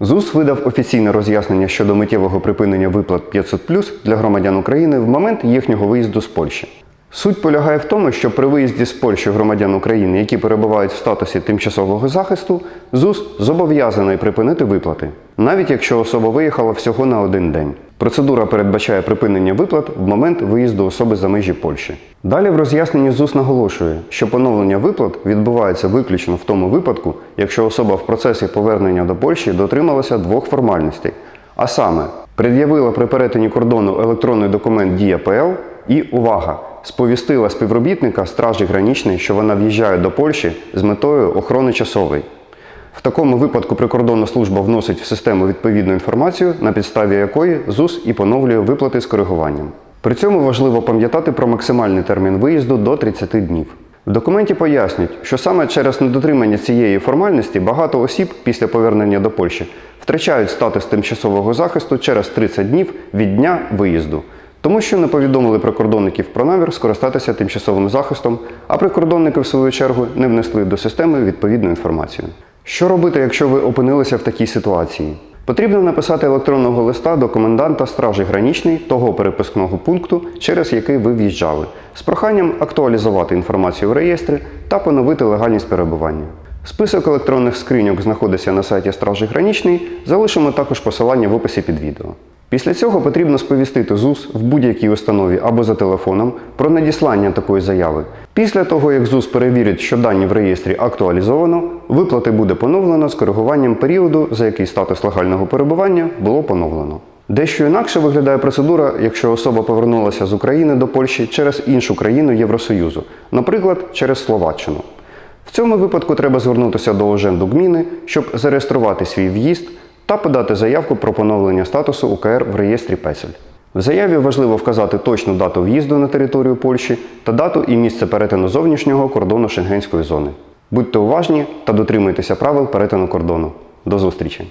ЗУС видав офіційне роз'яснення щодо миттєвого припинення виплат 500 для громадян України в момент їхнього виїзду з Польщі. Суть полягає в тому, що при виїзді з Польщі громадян України, які перебувають в статусі тимчасового захисту, ЗУС зобов'язаний припинити виплати, навіть якщо особа виїхала всього на один день. Процедура передбачає припинення виплат в момент виїзду особи за межі Польщі. Далі в роз'ясненні ЗУС наголошує, що поновлення виплат відбувається виключно в тому випадку, якщо особа в процесі повернення до Польщі дотрималася двох формальностей, а саме пред'явила при перетині кордону електронний документ Дія ПЛ і увага! Сповістила співробітника стражі гранічної, що вона в'їжджає до Польщі з метою охорони часової. В такому випадку прикордонна служба вносить в систему відповідну інформацію, на підставі якої ЗУС і поновлює виплати з коригуванням. При цьому важливо пам'ятати про максимальний термін виїзду до 30 днів. В документі пояснюють, що саме через недотримання цієї формальності багато осіб після повернення до Польщі втрачають статус тимчасового захисту через 30 днів від дня виїзду, тому що не повідомили прикордонників про намір скористатися тимчасовим захистом, а прикордонники, в свою чергу, не внесли до системи відповідну інформацію. Що робити, якщо ви опинилися в такій ситуації? Потрібно написати електронного листа до коменданта стражі гранічний того перепускного пункту, через який ви в'їжджали, з проханням актуалізувати інформацію в реєстрі та поновити легальність перебування. Список електронних скриньок знаходиться на сайті Стражі Гранічний. залишимо також посилання в описі під відео. Після цього потрібно сповістити ЗУС в будь-якій установі або за телефоном про надіслання такої заяви. Після того, як ЗУС перевірить, що дані в реєстрі актуалізовано, виплати буде поновлено з коригуванням періоду, за який статус легального перебування було поновлено. Дещо інакше виглядає процедура, якщо особа повернулася з України до Польщі через іншу країну Євросоюзу, наприклад, через Словаччину. В цьому випадку треба звернутися до оженду ГМІНи, щоб зареєструвати свій в'їзд та подати заявку про поновлення статусу УКР в реєстрі Песель. В заяві важливо вказати точну дату в'їзду на територію Польщі та дату і місце перетину зовнішнього кордону Шенгенської зони. Будьте уважні та дотримуйтеся правил перетину кордону. До зустрічі!